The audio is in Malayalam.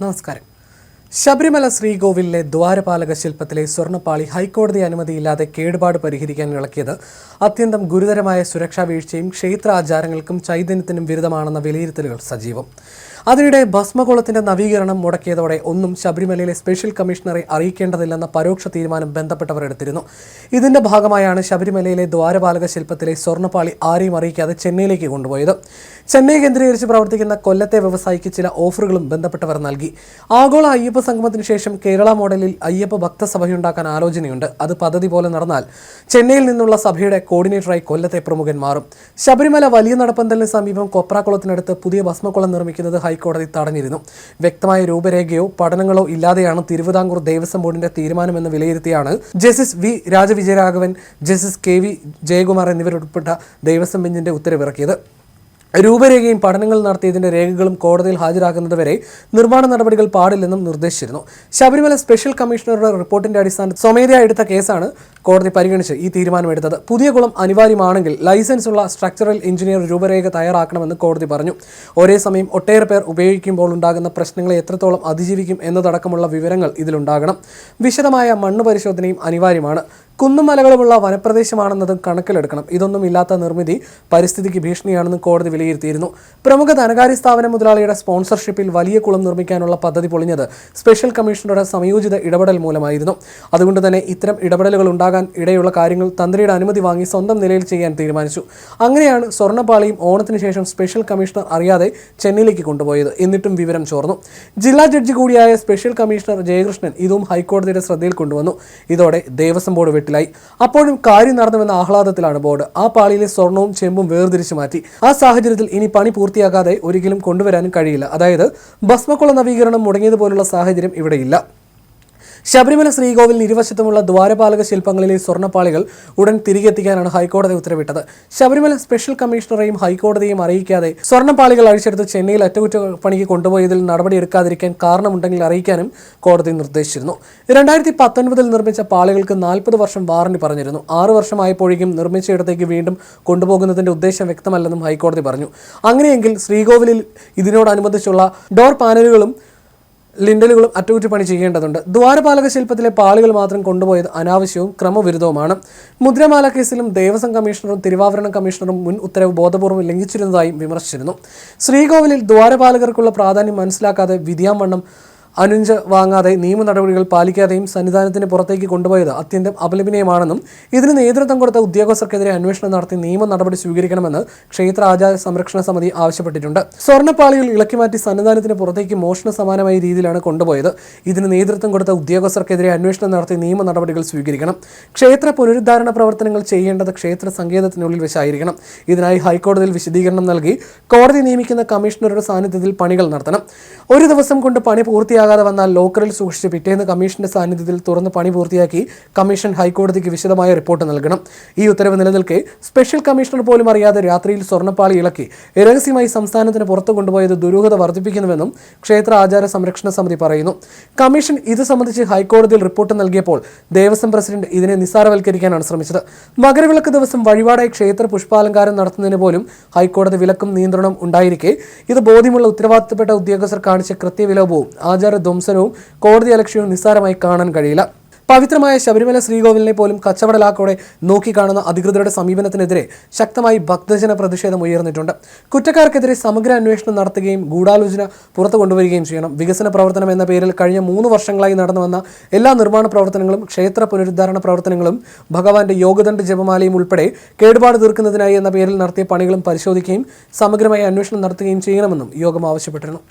നമസ്കാരം ശബരിമല ശ്രീകോവിലിലെ ദ്വാരപാലക ശില്പത്തിലെ സ്വർണപ്പാളി ഹൈക്കോടതി അനുമതിയില്ലാതെ കേടുപാട് പരിഹരിക്കാൻ ഇളക്കിയത് അത്യന്തം ഗുരുതരമായ സുരക്ഷാ വീഴ്ചയും ക്ഷേത്ര ആചാരങ്ങൾക്കും ചൈതന്യത്തിനും വിരുദ്ധമാണെന്ന വിലയിരുത്തലുകൾ സജീവം. അതിനിടെ ഭസ്മകുളത്തിന്റെ നവീകരണം മുടക്കിയതോടെ ഒന്നും ശബരിമലയിലെ സ്പെഷ്യൽ കമ്മീഷണറെ അറിയിക്കേണ്ടതില്ലെന്ന പരോക്ഷ തീരുമാനം ബന്ധപ്പെട്ടവർ എടുത്തിരുന്നു. ഇതിന്റെ ഭാഗമായാണ് ശബരിമലയിലെ ദ്വാരപാലക ശില്പത്തിലെ സ്വർണപ്പാളി ആരെയും അറിയിക്കാതെ ചെന്നൈയിലേക്ക് കൊണ്ടുപോയത്. ചെന്നൈ കേന്ദ്രീകരിച്ച് പ്രവർത്തിക്കുന്ന കൊല്ലത്തെ വ്യവസായിക്ക് ചില ഓഫറുകളും ബന്ധപ്പെട്ടവർ നൽകി. ആഗോള അയ്യപ്പ സംഗമത്തിന് ശേഷം കേരള മോഡലിൽ അയ്യപ്പ ഭക്തസഭയുണ്ടാക്കാൻ ആലോചനയുണ്ട്. അത് പദ്ധതി പോലെ നടന്നാൽ ചെന്നൈയിൽ നിന്നുള്ള സഭയുടെ കോർഡിനേറ്ററായി കൊല്ലത്തെ പ്രമുഖൻ മാറും. ശബരിമല വലിയ നടപ്പന്തലിന് സമീപം കൊപ്രാക്കുളത്തിനടുത്ത് പുതിയ ഭസ്മക്കുളം നിർമ്മിക്കുന്നത് ഹൈക്കോടതി തടഞ്ഞിരുന്നു. വ്യക്തമായ രൂപരേഖയോ പഠനങ്ങളോ ഇല്ലാതെയാണ് തിരുവിതാംകൂർ ദേവസ്വം ബോർഡിന്റെ തീരുമാനമെന്ന് വിലയിരുത്തിയാണ് justice V Rajavijayaraghavan justice K V Jayakumar എന്നിവരുൾപ്പെട്ട Devaswom ബെഞ്ചിന്റെ ഉത്തരവിറക്കിയത്. രൂപരേഖയും പഠനങ്ങൾ നടത്തിയതിന്റെ രേഖകളും കോടതിയിൽ ഹാജരാക്കുന്നത് വരെ നിർമ്മാണ നടപടികൾ പാടില്ലെന്നും നിർദ്ദേശിച്ചിരുന്നു. ശബരിമല സ്പെഷ്യൽ കമ്മീഷണറുടെ റിപ്പോർട്ടിന്റെ അടിസ്ഥാനത്തിൽ സ്വമേധയാ എടുത്ത കേസാണ് കോടതി പരിഗണിച്ച് ഈ തീരുമാനമെടുത്തത്. പുതിയ കുളം അനിവാര്യമാണെങ്കിൽ ലൈസൻസ് ഉള്ള സ്ട്രക്ചറൽ എഞ്ചിനീയർ രൂപരേഖ തയ്യാറാക്കണമെന്ന് കോടതി പറഞ്ഞു. ഒരേ സമയം ഒട്ടേറെ പേർ ഉപയോഗിക്കുമ്പോൾ ഉണ്ടാകുന്ന പ്രശ്നങ്ങളെ എത്രത്തോളം അതിജീവിക്കും എന്നതടക്കമുള്ള വിവരങ്ങൾ ഇതിലുണ്ടാകണം. വിശദമായ മണ്ണ് പരിശോധനയും അനിവാര്യമാണ്. കുന്നും മലകളുമുള്ള വനപ്രദേശമാണെന്നതും കണക്കിലെടുക്കണം. ഇതൊന്നും ഇല്ലാത്ത നിർമ്മിതി പരിസ്ഥിതിക്ക് ഭീഷണിയാണെന്ന് കോടതി വിലയിരുത്തിയിരുന്നു. പ്രമുഖ ധനകാര്യ സ്ഥാപന മുതലാളിയുടെ സ്പോൺസർഷിപ്പിൽ വലിയ കുളം നിർമ്മിക്കാനുള്ള പദ്ധതി പൊളിഞ്ഞത് സ്പെഷ്യൽ കമ്മീഷണറുടെ സംയോജിത ഇടപെടൽ മൂലമായിരുന്നു. അതുകൊണ്ട് തന്നെ ഇത്തരം ഇടപെടലുകൾ ഉണ്ടാകാൻ ഇടയുള്ള കാര്യങ്ങൾ തന്ത്രിയുടെ അനുമതി വാങ്ങി സ്വന്തം നിലയിൽ ചെയ്യാൻ തീരുമാനിച്ചു. അങ്ങനെയാണ് സ്വർണപ്പാളിയും ഓണത്തിന് ശേഷം സ്പെഷ്യൽ കമ്മീഷണർ അറിയാതെ ചെന്നൈയിലേക്ക് കൊണ്ടുപോയത്. എന്നിട്ടും വിവരം ചോർന്നു. ജില്ലാ ജഡ്ജി കൂടിയായ സ്പെഷ്യൽ കമ്മീഷണർ ജയകൃഷ്ണൻ ഇതും ഹൈക്കോടതിയുടെ ശ്രദ്ധയിൽ കൊണ്ടുവന്നു. ഇതോടെ ദേവസ്വം ബോർഡ് വെട്ടിലായി അപ്പോഴും കാര്യം നടന്നുവെന്ന ആഹ്ലാദത്തിലാണ് ബോർഡ്. ആ പാളിയിലെ സ്വർണവും ചെമ്പും വേർതിരിച്ചു മാറ്റി. ആ സാഹചര്യത്തിൽ ഇനി പണി പൂർത്തിയാക്കാതെ ഒരിക്കലും കൊണ്ടുവരാനും കഴിയില്ല. അതായത് ഭസ്മക്കുള നവീകരണം മുടങ്ങിയതുപോലുള്ള സാഹചര്യം ഇവിടെയില്ല. ശബരിമല ശ്രീകോവിലിന് ഇരുവശത്തുമുള്ള ദ്വാരപാലക ശില്പങ്ങളിലെ സ്വർണപ്പാളികൾ ഉടൻ തിരികെ എത്തിക്കാനാണ് ഹൈക്കോടതി ഉത്തരവിട്ടത്. ശബരിമല സ്പെഷ്യൽ കമ്മീഷണറെയും ഹൈക്കോടതിയും അറിയിക്കാതെ സ്വർണപ്പാളികൾ അഴിച്ചെടുത്ത് ചെന്നൈയിൽ അറ്റകുറ്റപ്പണിക്ക് കൊണ്ടുപോയതിൽ നടപടിയെടുക്കാതിരിക്കാൻ കാരണമുണ്ടെങ്കിൽ അറിയിക്കാനും കോടതി നിർദ്ദേശിച്ചിരുന്നു. രണ്ടായിരത്തി പത്തൊൻപതിൽ നിർമ്മിച്ച പാളികൾക്ക് നാൽപ്പത് വർഷം വാറണ്ടി പറഞ്ഞിരുന്നു. ആറ് വർഷമായപ്പോഴേക്കും നിർമ്മിച്ചയിടത്തേക്ക് വീണ്ടും കൊണ്ടുപോകുന്നതിന്റെ ഉദ്ദേശം വ്യക്തമല്ലെന്നും ഹൈക്കോടതി പറഞ്ഞു. അങ്ങനെയെങ്കിൽ ശ്രീകോവിലിൽ ഇതിനോടനുബന്ധിച്ചുള്ള ഡോർ പാനലുകളും ലിൻഡലുകളും അറ്റകുറ്റപ്പണി ചെയ്യേണ്ടതുണ്ട്. ദ്വാരപാലക ശില്പത്തിലെ പാളികൾ മാത്രം കൊണ്ടുപോയത് അനാവശ്യവും ക്രമവിരുദ്ധവുമാണ്. മുദ്രമാല കേസിലും ദേവസ്വം കമ്മീഷണറും തിരുവാഭരണ കമ്മീഷണറും മുൻ ഉത്തരവ് ബോധപൂർവം ലംഘിച്ചിരുന്നതായും വിമർശിച്ചിരുന്നു. ശ്രീകോവിലിൽ ദ്വാരപാലകർക്കുള്ള പ്രാധാന്യം മനസ്സിലാക്കാതെ വിധിയാമണ്ണം അനുഞ്ച് വാങ്ങാതെ നിയമ നടപടികൾ പാലിക്കാതെയും സന്നിധാനത്തിന് പുറത്തേക്ക് കൊണ്ടുപോയത് അത്യന്തം അപലപനീയമാണെന്നും ഇതിന് നേതൃത്വം കൊടുത്ത ഉദ്യോഗസ്ഥർക്കെതിരെ അന്വേഷണം നടത്തി നിയമ നടപടി സ്വീകരിക്കണമെന്ന് ക്ഷേത്ര ആചാര സംരക്ഷണ സമിതി ആവശ്യപ്പെട്ടിട്ടുണ്ട്. സ്വർണപ്പാളികൾ ഇളക്കി മാറ്റി സന്നിധാനത്തിന് പുറത്തേക്ക് മോഷണ സമാനമായ രീതിയിലാണ് കൊണ്ടുപോയത്. ഇതിന് നേതൃത്വം കൊടുത്ത ഉദ്യോഗസ്ഥർക്കെതിരെ അന്വേഷണം നടത്തി നിയമ നടപടികൾ സ്വീകരിക്കണം. ക്ഷേത്ര പുനരുദ്ധാരണ പ്രവർത്തനങ്ങൾ ചെയ്യേണ്ടത് ക്ഷേത്ര സങ്കേതത്തിനുള്ളിൽ വെച്ചായിരിക്കണം. ഇതിനായി ഹൈക്കോടതിയിൽ വിശദീകരണം നൽകി കോടതി നിയമിക്കുന്ന കമ്മീഷണറുടെ സാന്നിധ്യത്തിൽ പണികൾ നടത്തണം. ഒരു ദിവസം കൊണ്ട് പണി പൂർത്തിയാകാതെ വന്നാൽ ലോക്കറിൽ സൂക്ഷിച്ച് പിറ്റേന്ന് കമ്മീഷന്റെ സാന്നിധ്യത്തിൽ തുറന്ന് പണി പൂർത്തിയാക്കി കമ്മീഷൻ ഹൈക്കോടതിക്ക് വിശദമായ റിപ്പോർട്ട് നൽകണം. ഈ ഉത്തരവ് നിലനിൽക്കെ സ്പെഷ്യൽ കമ്മീഷണർ പോലും അറിയാതെ രാത്രിയിൽ സ്വർണപ്പാളി ഇളക്കി രഹസ്യമായി സംസ്ഥാനത്തിന് പുറത്തു കൊണ്ടുപോയത് ദുരൂഹത വർദ്ധിപ്പിക്കുന്നുവെന്നും ക്ഷേത്ര ആചാര സംരക്ഷണ സമിതി പറയുന്നു. കമ്മീഷൻ ഇത് സംബന്ധിച്ച് ഹൈക്കോടതിയിൽ റിപ്പോർട്ട് നൽകിയപ്പോൾ ദേവസ്വം പ്രസിഡന്റ് ഇതിനെ നിസ്സാരവൽക്കരിക്കാനാണ് ശ്രമിച്ചത്. മകരവിളക്ക് ദിവസം വഴിപാടായി ക്ഷേത്ര പുഷ്പാലങ്കാരം നടത്തുന്നതിന് പോലും ഹൈക്കോടതി വിലക്കും നിയന്ത്രണം ഉണ്ടായിരിക്കെ. ഇത് ബോധ്യമുള്ള ഉത്തരവാദിത്തപ്പെട്ട ഉദ്യോഗസ്ഥർ കാണിച്ച കൃത്യവിലോപവും ആചാര ധ്വംസനവും കോടതി അലക്ഷ്യവും നിസ്സാരമായി കാണാൻ കഴിയില്ല. പവിത്രമായ ശബരിമല ശ്രീകോവിലിനെ പോലും കച്ചവടലാക്കോടെ നോക്കിക്കാണുന്ന അധികൃതരുടെ സമീപനത്തിനെതിരെ ശക്തമായി ഭക്തജന പ്രതിഷേധം ഉയർന്നിട്ടുണ്ട്. കുറ്റക്കാർക്കെതിരെ സമഗ്ര അന്വേഷണം നടത്തുകയും ഗൂഢാലോചന പുറത്തു കൊണ്ടുവരികയും ചെയ്യണം. വികസന പ്രവർത്തനം എന്ന പേരിൽ കഴിഞ്ഞ മൂന്ന് വർഷങ്ങളായി നടന്നു വന്ന എല്ലാ നിർമ്മാണ പ്രവർത്തനങ്ങളും ക്ഷേത്ര പുനരുദ്ധാരണ പ്രവർത്തനങ്ങളും ഭഗവാന്റെ യോഗദണ്ഡ ജപമാലയും ഉൾപ്പെടെ കേടുപാട് തീർക്കുന്നതിനായി എന്ന പേരിൽ നടത്തിയ പണികളും പരിശോധിക്കുകയും സമഗ്രമായി അന്വേഷണം നടത്തുകയും ചെയ്യണമെന്നും യോഗം ആവശ്യപ്പെട്ടിരുന്നു.